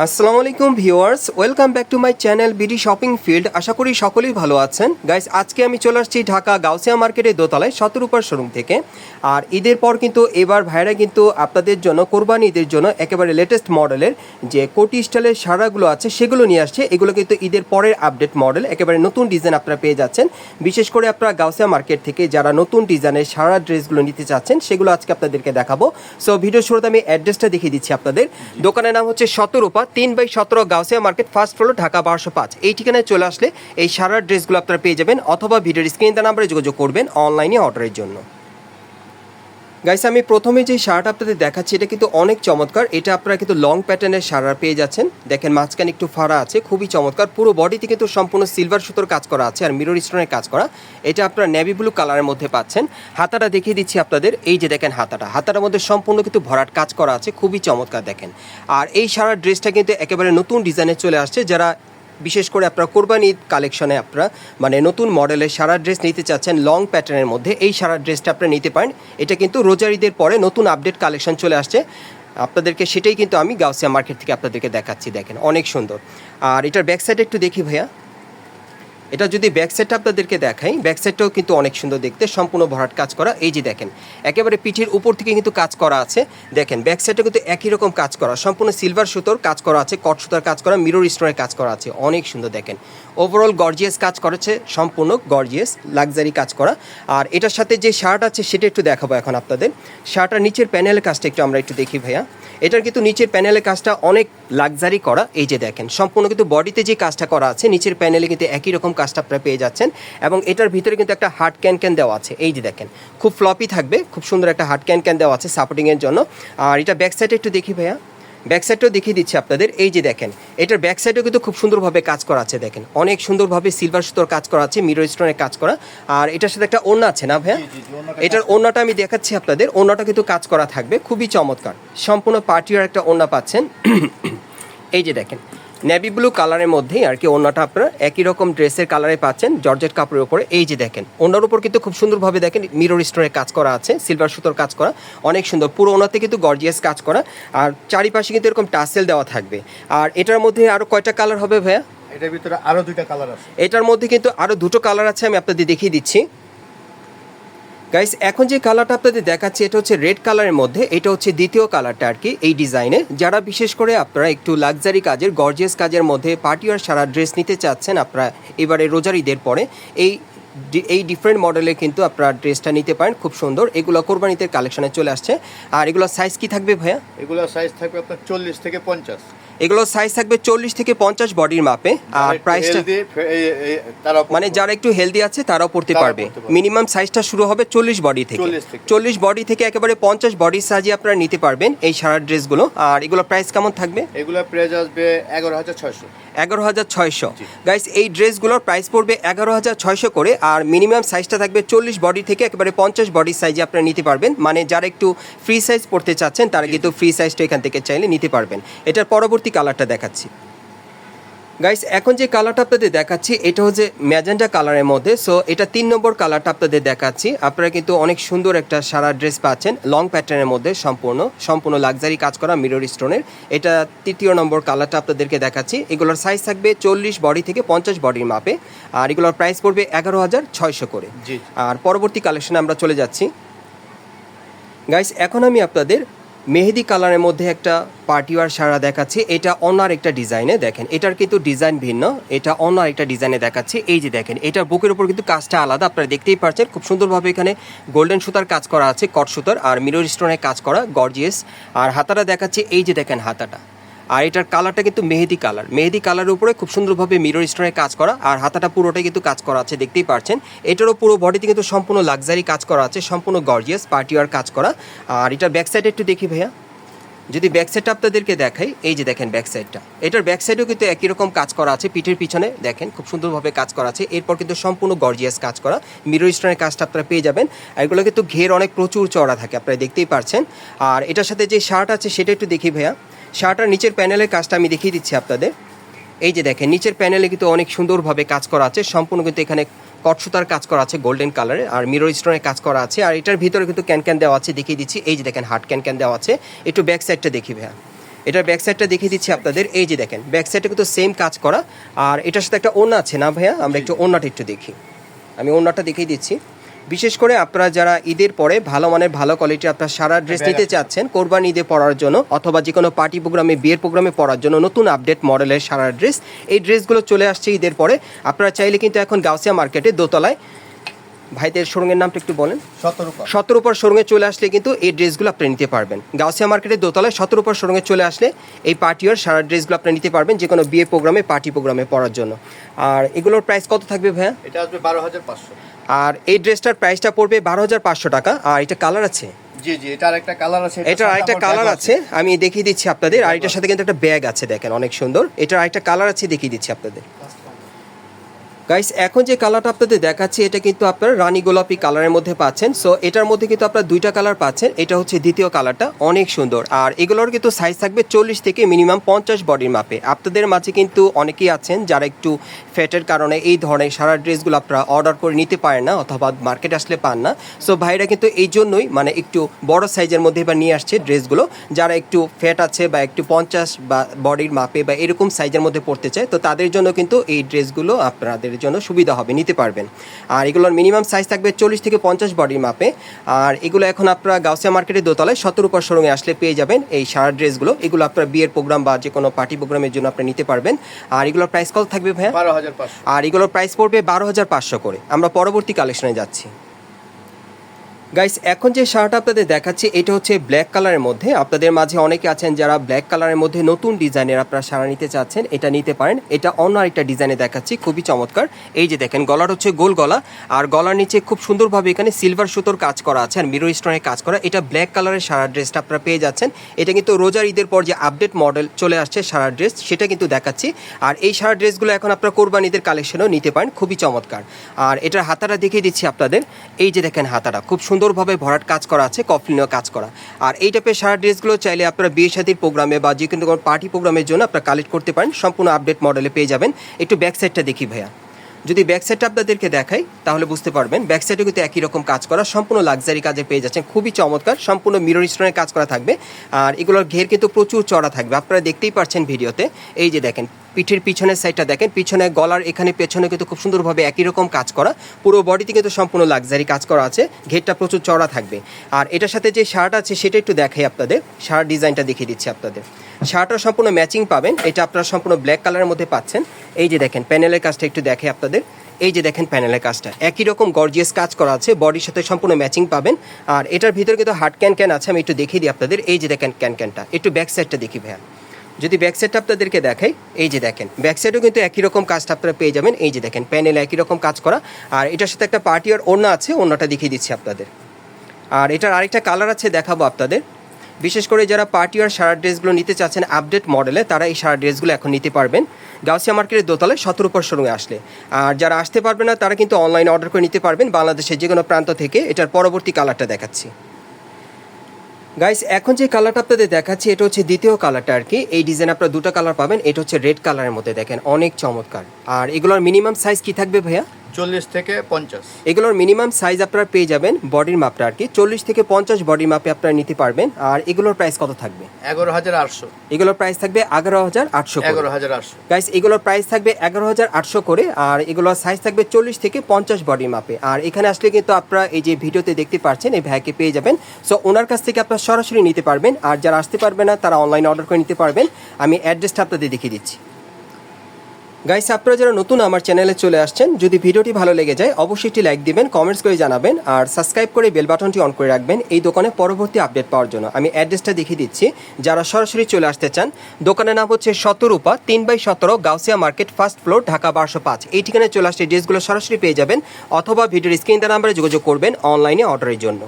আসসালামু আলাইকুম viewers, welcome back to my channel BD shopping field. আশা করি সকলেই ভালো আছেন। গাইস, আজকে আমি চলে আসছি ঢাকা গাউসিয়া মার্কেটের দোতলায় সতেরোপার শোরুম থেকে। আর ঈদের পর কিন্তু এবার ভাইরা কিন্তু আপনাদের জন্য, কোরবানি ঈদের জন্য একেবারে লেটেস্ট মডেলের যে কোটি স্টাইলের সারাগুলো আছে, সেগুলো নিয়ে আসছে। এগুলো কিন্তু ঈদের পরের আপডেট মডেল একেবারে নতুন ডিজাইন আপনারা পেয়ে যাচ্ছেন। বিশেষ করে আপনারা গাউসিয়া মার্কেট থেকে যারা নতুন ডিজাইনের সারা ড্রেসগুলো নিতে চাচ্ছেন, সেগুলো আজকে আপনাদেরকে দেখাবো। সো ভিডিও শুরুতে আমি অ্যাড্রেসটা দেখিয়ে দিচ্ছি আপনাদের। দোকানের নাম হচ্ছে সতেরোপা তিন বাই সতেরো Gausia market first floor, Dhaka বারোশো পাঁচ। এই ঠিকানায় চলে আসলে এই সারা ড্রেসগুলো আপনারা পেয়ে যাবেন, অথবা ভিডিওর স্ক্রিন নাম্বারে যোগাযোগ করবেন অনলাইনে অর্ডারের জন্য। গাইস আমি প্রথমে যে শার্ট আপনাদের দেখাচ্ছি, এটা কিন্তু অনেক চমৎকার। এটা আপনারা কিন্তু লং প্যাটার্নের সারা পেয়ে যাচ্ছেন। দেখেন, মাঝখানে একটু ফাড়া আছে, খুবই চমৎকার। পুরো বডিতে কিন্তু সম্পূর্ণ সিলভার সুতোর কাজ করা আছে আর মিরর স্টোনের কাজ করা। এটা আপনারা নেভি ব্লু কালারের মধ্যে পাচ্ছেন। হাতাটা দেখিয়ে দিচ্ছি আপনাদের। এই যে দেখেন হাতাটা। হাতাটার মধ্যে সম্পূর্ণ কিন্তু ভরাট কাজ করা আছে, খুবই চমৎকার দেখেন। আর এই সারা ড্রেসটা কিন্তু একেবারে নতুন ডিজাইনে চলে আসছে। যারা বিশেষ করে আপনার কোরবানি ঈদ কালেকশনে আপনারা মানে নতুন মডেলের সারা ড্রেস নিতে চাচ্ছেন লং প্যাটার্নের মধ্যে, এই সারা ড্রেসটা আপনারা নিতে পারেন। এটা কিন্তু রোজার ঈদের পরে নতুন আপডেট কালেকশন চলে আসছে। আপনাদেরকে সেটাই কিন্তু আমি গাউসিয়া মার্কেট থেকে আপনাদেরকে দেখাচ্ছি, দেখেন, অনেক সুন্দর। আর এটার ব্যাক সাইডে একটু দেখি ভাইয়া। এটা যদি ব্যাক সাইডটা আপনাদেরকে দেখাই ব্যাক সাইডটাও কিন্তু অনেক সুন্দর দেখতে, সম্পূর্ণ ভরাট কাজ করা। এই যে দেখেন, একেবারে পিঠের উপর থেকে কিন্তু কাজ করা আছে। দেখেন ব্যাক সাইডে কিন্তু একই রকম কাজ করা। সম্পূর্ণ সিলভার সুতোর কাজ করা আছে কট সুতার কাজ করা মিরর স্টোনের কাজ করা আছে। অনেক সুন্দর দেখেন। ওভারঅল গর্জিয়াস কাজ করেছে, সম্পূর্ণ গর্জিয়াস লাক্সারি কাজ করা। আর এটার সাথে যে শার্ট আছে, সেটা একটু দেখাবো এখন আপনাদের। শার্টার নিচের প্যানেলের কাজটা একটু আমরা একটু দেখি ভাইয়া। এটার কিন্তু নিচের প্যানেলের কাজটা অনেক লাক্সারি করা। এই যে দেখেন, সম্পূর্ণ কিন্তু বডিতে যে কাজটা করা আছে, নিচের প্যানেলে কিন্তু একই রকম কাজটা আপনারা পেয়ে যাচ্ছেন। এবং এটার ভিতরে কিন্তু একটা হার্ড ক্যান ক্যান দেওয়া আছে। এই যে দেখেন খুব ফ্লপি থাকবে খুব সুন্দর একটা হার্ড ক্যান ক্যান দেওয়া আছে সাপোর্টিংয়ের জন্য। আর এটা ব্যাক সাইডে একটু দেখি ভাইয়া। ব্যাক সাইডটাও দেখিয়ে দিচ্ছি আপনাদের। এই যে দেখেন এটার ব্যাক সাইডেও কিন্তু খুব সুন্দরভাবে কাজ করা আছে দেখেন। অনেক সুন্দরভাবে সিলভার সুতোর কাজ করা আছে মিরর স্টোনের কাজ করা। আর এটার সাথে একটা ওড়না আছে না ভাইয়া? এটার ওড়নাটা আমি দেখাচ্ছি আপনাদের। ওড়নাটা কিন্তু কাজ করা থাকবে। খুবই চমৎকার। সম্পূর্ণ পার্টির একটা ওড়না পাচ্ছেন। এই যে দেখেন নেভি ব্লু কালারের মধ্যেই আর কি ওড়নাটা আপনারা একই রকম ড্রেসের কালারে পাচ্ছেন জর্জেট কাপড়ের উপরে। এই যে দেখেন ওনার উপর কিন্তু খুব সুন্দরভাবে দেখেন মিরর স্টোনের কাজ করা আছে সিলভার সুতোর কাজ করা অনেক সুন্দর। পুরো ওনাতে কিন্তু গর্জিয়াস কাজ করা। আর চারিপাশে কিন্তু এরকম টাসেল দেওয়া থাকবে। আর এটার মধ্যে আরও কয়টা কালার হবে ভাইয়া? এটার ভিতরে আরও দুইটা কালার আছে। এটার মধ্যে কিন্তু আরও দুটো কালার আছে আমি আপনাদের দেখিয়ে দিচ্ছি। গাইস এখন যে কালারটা আপনাদের দেখাচ্ছি, এটা হচ্ছে রেড কালারের মধ্যে, এটা হচ্ছে দ্বিতীয় কালারটা আর কি এই ডিজাইনে। যারা বিশেষ করে আপনারা একটু লাক্সারি কাজের, গর্জিয়াস কাজের মধ্যে পার্টি আর সারা ড্রেস নিতে চাচ্ছেন, আপনারা এবারে রোজার ঈদের পরে, এই এই ডিফারেন্ট মডেলে কিন্তু আপনারা ড্রেসটা নিতে পারেন, খুব সুন্দর। এগুলো কোরবানিতে কালেকশনে চলে আসছে। আর এগুলো সাইজ কি থাকবে ভাইয়া? এগুলোর সাইজ থাকবে আপনার চল্লিশ থেকে পঞ্চাশ। এগুলো সাইজ থাকবে চল্লিশ থেকে পঞ্চাশ বডির মাপে। আর প্রাইসটা মানে যারা একটু হেলদি আছে তারাও পড়তে পারবে। মিনিমাম সাইজটা শুরু হবে চল্লিশ বডি থেকে। চল্লিশ বডি থেকে একেবারে পঞ্চাশ বডির সাইজে আপনারা নিতে পারবেন এই সারা ড্রেসগুলো আর এগুলো প্রাইস কেমন থাকবে? এগুলোর প্রাইস আসবে এগারো হাজার ছয়শো। এগারো হাজার ছয়শো। গাইস এই ড্রেসগুলোর প্রাইস পড়বে এগারো হাজার ছয়শো করে। আর মিনিমাম সাইজটা থাকবে চল্লিশ বডি থেকে একেবারে পঞ্চাশ বডির সাইজে আপনারা নিতে পারবেন। মানে যারা একটু ফ্রি সাইজ পড়তে চাচ্ছেন তারা কিন্তু ফ্রি সাইজটা এখান থেকে চাইলে নিতে পারবেন। এটার পরবর্তী কালারটা দেখাচ্ছি। গাইস এখন যে কালারটা আপনাদের দেখাচ্ছি এটা হচ্ছে ম্যাজেন্টা কালারের মধ্যে। সো এটা তিন নম্বর কালারটা আপনাদের দেখাচ্ছি। আপনারা কিন্তু অনেক সুন্দর একটা সারা ড্রেস পাচ্ছেন লং প্যাটার্নের মধ্যে সম্পূর্ণ সম্পূর্ণ লাক্সারি কাজ করা মিরর স্টোনের এটা তৃতীয় নম্বর কালারটা আপনাদেরকে দেখাচ্ছি। এগুলোর সাইজ থাকবে চল্লিশ বডি থেকে পঞ্চাশ বডির মাপে। আর এগুলোর প্রাইস পড়বে এগারো হাজার ছয়শো করে। আর পরবর্তী কালেকশনে আমরা চলে যাচ্ছি। গাইস এখন আমি আপনাদের মেহেদি কালারের মধ্যে একটা পার্টিওয়ার সারা দেখাচ্ছি। এটা অনার একটা ডিজাইনে দেখেন। এটার কিন্তু ডিজাইন ভিন্ন। এটা অনার একটা ডিজাইনে দেখাচ্ছি। এই যে দেখেন, এটার বুকের উপর কিন্তু কাজটা আলাদা। আপনারা দেখতেই পাচ্ছেন খুব সুন্দরভাবে এখানে গোল্ডেন সুতার কাজ করা আছে, কট সুতার, আর মিরর স্টোনের কাজ করা, গর্জিয়াস। আর হাতাটা দেখাচ্ছে, এই যে দেখেন হাতাটা। আর এটার কালারটা কিন্তু মেহেদি কালার মেহেদি কালারের উপরে খুব সুন্দরভাবে মিরর স্টোনের কাজ করা আর হাতাটা পুরোটাই কিন্তু কাজ করা আছে, দেখতেই পারছেন। এটারও পুরো বডিতে কিন্তু সম্পূর্ণ লাক্সারি কাজ করা আছে, সম্পূর্ণ গর্জিয়াস পার্টিওয়ার কাজ করা। আর এটার ব্যাক সাইডে একটু দেখি ভাইয়া। যদি ব্যাক সাইডটা আপনাদেরকে দেখাই, এই যে দেখেন ব্যাক সাইডটা এটার ব্যাক সাইডেও কিন্তু একই রকম কাজ করা আছে, পিঠের পিছনে। দেখেন, খুব সুন্দরভাবে কাজ করা আছে। এরপর কিন্তু সম্পূর্ণ গর্জিয়াস কাজ করা। মিরর স্টোনের কাজটা আপনারা পেয়ে যাবেন। আর এগুলো কিন্তু ঘের অনেক প্রচুর চড়া থাকে, আপনারা দেখতেই পারছেন। আর এটার সাথে যে শার্ট আছে, সেটা একটু দেখি ভাইয়া। শার্ট আর নিচের প্যানেলের কাজটা আমি দেখিয়ে দিচ্ছি আপনাদের। এই যে দেখেন, নিচের প্যানেলে কিন্তু অনেক সুন্দরভাবে কাজ করা আছে। সম্পূর্ণ কিন্তু এখানে কটসুতার কাজ করা আছে গোল্ডেন কালারে আর মিরর স্টোনের কাজ করা আছে, আর এটার ভিতরে কিন্তু ক্যান ক্যান দেওয়া আছে, দেখিয়ে দিচ্ছি, এই যে দেখেন হার্ট ক্যান ক্যান দেওয়া আছে, একটু ব্যাক সাইডটা দেখি ভাইয়া। এটার ব্যাক সাইডটা দেখিয়ে দিচ্ছি আপনাদের, এই যে দেখেন ব্যাক সাইডে কিন্তু সেম কাজ করা, আর এটার সাথে একটা ওনা আছে না ভাইয়া? আমরা একটু ওনাটা একটু দেখি। আমি ওনাটা দেখিয়ে দিচ্ছি। বিশেষ করে আপনারা যারা ঈদের পরে ভালো মানের ভালো কোয়ালিটি আপনার সারা ড্রেস নিতে চাচ্ছেন কোরবান ঈদে পড়ার জন্য অথবা যে কোনো পার্টি প্রোগ্রামে বিয়ের প্রোগ্রামে পড়ার জন্য নতুন আপডেট মডেলের সারা ড্রেস এই ড্রেসগুলো চলে আসছে ঈদের পরে। আপনারা চাইলে কিন্তু এখন গাউসিয়া মার্কেটে দোতলায় ভাইদের শোরুমের নামটা একটু বলেন। সতেরো উপর শোরুমে চলে আসলে কিন্তু এই ড্রেসগুলো আপনি নিতে পারবেন। গাউসিয়া মার্কেটের দোতলায় সতেরো উপর শোরুমে চলে আসলে এই পার্টিওর সারা ড্রেসগুলো আপনি নিতে পারবেন যে কোনো বিয়ে প্রোগ্রামে পার্টি প্রোগ্রামে পড়ার জন্য। আর এগুলোর প্রাইস কত থাকবে ভাইয়া? এটা আসবে বারো হাজার পাঁচশো। আর এই ড্রেসটার প্রাইসটা পড়বে বারো হাজার পাঁচশো টাকা। আর এটা কালার আছে? জি জি এটার একটা কালার আছে এটার আরেকটা কালার আছে। আমি দেখিয়ে দিচ্ছি আপনাদের। আর এটার সাথে কিন্তু একটা ব্যাগ আছে দেখেন অনেক সুন্দর। এটার আরেকটা কালার আছে দেখিয়ে দিচ্ছি আপনাদের। গাইস এখন যে কালারটা আপনাদের দেখাচ্ছি, এটা কিন্তু আপনারা রানী গোলাপি কালারের মধ্যে পাচ্ছেন। সো এটার মধ্যে কিন্তু আপনারা দুইটা কালার পাচ্ছেন। এটা হচ্ছে দ্বিতীয় কালারটা অনেক সুন্দর। আর এগুলোর কিন্তু সাইজ থাকবে চল্লিশ থেকে মিনিমাম পঞ্চাশ বডির মাপে। আপনাদের মাঝে কিন্তু অনেকেই আছেন যারা একটু ফ্যাটের কারণে এই ধরনের সারা ড্রেসগুলো আপনারা অর্ডার করে নিতে পারেন না, অথবা মার্কেট আসলে পান না। সো ভাইরা কিন্তু এই জন্যই মানে একটু বড় সাইজের মধ্যে এবার নিয়ে আসছে ড্রেসগুলো। যারা একটু ফ্যাট আছে বা একটু পঞ্চাশ বা বডির মাপে বা এরকম সাইজের মধ্যে পড়তে চায়, তো তাদের জন্য কিন্তু এই ড্রেসগুলো আপনাদের জন্য সুবিধা হবে নিতে পারবেন। আর এগুলোর মিনিমাম সাইজ থাকবে চল্লিশ থেকে পঞ্চাশ বডির মাপে। আর এগুলো এখন আপনারা গাউসিয়া মার্কেটের দোতলায় সতেরো পর শোরুমে আসলে পেয়ে যাবেন এই সারা ড্রেসগুলো এগুলো আপনার বিয়ের প্রোগ্রাম বা যে কোনো পার্টি প্রোগ্রামের জন্য আপনি নিতে পারবেন। আর এগুলোর প্রাইস কত থাকবে ভাইয়া? বারো হাজার পাঁচশো। আর এগুলোর প্রাইস পড়বে বারো হাজার পাঁচশো করে। আমরা পরবর্তী কালেকশনে যাচ্ছি। গাইস এখন যে শার্ট আপনাদের দেখাচ্ছি, এটা হচ্ছে ব্ল্যাক কালারের মধ্যে। আপনাদের মাঝে অনেকে আছেন যারা ব্ল্যাক কালারের মধ্যে নতুন ডিজাইনের আপনারা সারা নিতে চাচ্ছেন, এটা নিতে পারেন। এটা অন্য আরেকটা ডিজাইনে দেখাচ্ছি, খুবই চমৎকার। এই যে দেখেন, গলার হচ্ছে গোল গলা, আর গলার নিচে খুব সুন্দরভাবে এখানে সিলভার সুতোর কাজ করা আছে, আর মিরো স্টোনের কাজ করা। এটা ব্ল্যাক কালারের সারা ড্রেসটা আপনারা পেয়ে যাচ্ছেন। এটা কিন্তু রোজার ঈদের পর যে আপডেট মডেল চলে আসছে সারা ড্রেস সেটা কিন্তু দেখাচ্ছি। আর এই সারা ড্রেসগুলো এখন আপনারা কোরবান ঈদের কালেকশনেও নিতে পারেন, খুবই চমৎকার। আর এটার হাতাটা দেখিয়ে দিচ্ছি আপনাদের। এই যে দেখেন হাতাটা, খুব সুন্দরভাবে ভরাট কাজ করা আছে কফলিনও কাজ করা। আর এই টাইপের সারা ড্রেসগুলো চাইলে আপনারা বিয়ে শাদির প্রোগ্রামে বা যে কোনো পার্টি প্রোগ্রামের জন্য আপনারা কালেক্ট করতে পারেন। সম্পূর্ণ আপডেট মডেলে পেয়ে যাবেন। একটু ব্যাক সাইডটা দেখি ভাইয়া। যদি ব্যাক সাইডটা আপনাদেরকে দেখাই, তাহলে বুঝতে পারবেন ব্যাক সাইডে কিন্তু একই রকম কাজ করা। সম্পূর্ণ লাক্সারি কাজে পেয়ে যাচ্ছেন। খুবই চমৎকার। সম্পূর্ণ মিরর স্টোনের কাজ করা থাকবে। আর এগুলোর ঘের কিন্তু প্রচুর চড়া থাকবে। আপনারা দেখতেই পাচ্ছেন ভিডিওতে। এই যে দেখেন পিঠের পিছনের সাইডটা দেখেন পিছনে গলার এখানে পেছনে কিন্তু খুব সুন্দরভাবে একই রকম কাজ করা। পুরো বডিতে কিন্তু সম্পূর্ণ লাক্সারি কাজ করা আছে, ঘেরটা প্রচুর চড়া থাকবে। আর এটার সাথে যে শার্ট আছে, সেটা একটু দেখাই আপনাদের। শার্ট ডিজাইনটা দেখিয়ে দিচ্ছি আপনাদের। শার্টটা সম্পূর্ণ ম্যাচিং পাবেন, এটা আপনারা সম্পূর্ণ ব্ল্যাক কালারের মধ্যে পাচ্ছেন। এই যে দেখেন প্যানেলের কাজটা একটু দেখে আপনাদের। এই যে দেখেন প্যানেলের কাজটা। একই রকম গর্জিয়াস কাজ করা আছে বডির সাথে সম্পূর্ণ ম্যাচিং পাবেন। আর এটার ভিতরে কিন্তু হার্ড ক্যান ক্যান আছে, আমি একটু দেখিয়ে দিই আপনাদের। এই যে দেখেন ক্যান ক্যানটা একটু ব্যাক সাইডটা দেখি ভাইয়া। যদি ব্যাক সাইডটা আপনাদেরকে দেখাই, এই যে দেখেন ব্যাক সাইডেও কিন্তু একই রকম কাজটা আপনারা পেয়ে যাবেন, এই যে দেখেন প্যানেল একই রকম কাজ করা। আর এটার সাথে একটা পার্টি আর ওড়না আছে, ওড়নাটা দেখিয়ে দিচ্ছি আপনাদের। আর এটার আরেকটা কালার আছে, দেখাবো আপনাদের। বিশেষ করে যারা পার্টি আর সারা ড্রেসগুলো নিতে চাচ্ছেন আপডেট মডেলে তারা এই সারা ড্রেসগুলো এখন নিতে পারবেন। গাউসিয়া মার্কেটের দোতলায় সতেরো উপর শোরুমে আসলে। আর যারা আসতে পারবে না, তারা কিন্তু অনলাইনে অর্ডার করে নিতে পারবেন বাংলাদেশের যে কোনো প্রান্ত থেকে। এটার পরবর্তী কালারটা দেখাচ্ছি। গাইস এখন যে কালারটা আপনাদের দেখাচ্ছি, এটা হচ্ছে দ্বিতীয় কালারটা আর কি এই ডিজাইন আপনারা দুটো কালার পাবেন, এটা হচ্ছে রেড কালারের মধ্যে দেখেন, অনেক চমৎকার। আর এগুলোর মিনিমাম সাইজ কি থাকবে ভাইয়া? চল্লিশ থেকে পঞ্চাশ। এগুলোর মিনিমাম সাইজ আপনারা পেয়ে যাবেন বডির মাপটা আর কি চল্লিশ থেকে পঞ্চাশ বডির মাপে আপনারা নিতে পারবেন। আর এগুলোর প্রাইস কত থাকবে? এগারো হাজার আটশো। এগুলোর প্রাইস থাকবে এগারো হাজার আটশো এগারো হাজার আটশো। গাইস এগুলোর প্রাইস থাকবে এগারো হাজার আটশো করে আর এগুলোর সাইজ থাকবে চল্লিশ থেকে পঞ্চাশ বডির মাপে আর এখানে আসলে কিন্তু আপনারা এই যে ভিডিওতে দেখতে পাচ্ছেন এই ভাইকে পেয়ে যাবেন। সো ওনার কাছ থেকে আপনারা সরাসরি নিতে পারবেন আর যারা আসতে পারবে না তারা অনলাইনে অর্ডার করে নিতে পারবেন। আমি অ্যাড্রেসটা আপনাদের দেখিয়ে দিচ্ছি। গাইস, আপনারা যারা নতুন আমার চ্যানেলে চলে আসছেন, যদি ভিডিওটি ভালো লেগে যায়, অবশ্যই একটি লাইক দিবেন কমেন্টস করে জানাবেন, আর সাবস্ক্রাইব করে বেল বাটনটি অন করে রাখবেন এই দোকানে পরবর্তী আপডেট পাওয়ার জন্য। আমি অ্যাড্রেসটা দেখিয়ে দিচ্ছি। যারা সরাসরি চলে আসতে চান, দোকানের নাম হচ্ছে শতরূপা, তিন বাই সতেরো, Gausia market first floor Dhaka বারোশো পাঁচ। এই ঠিকানায় চলে আসলে ড্রেসগুলো সরাসরি পেয়ে যাবেন, অথবা ভিডিওর স্ক্রিন নাম্বারে যোগাযোগ করবেন অনলাইনে অর্ডারের জন্য।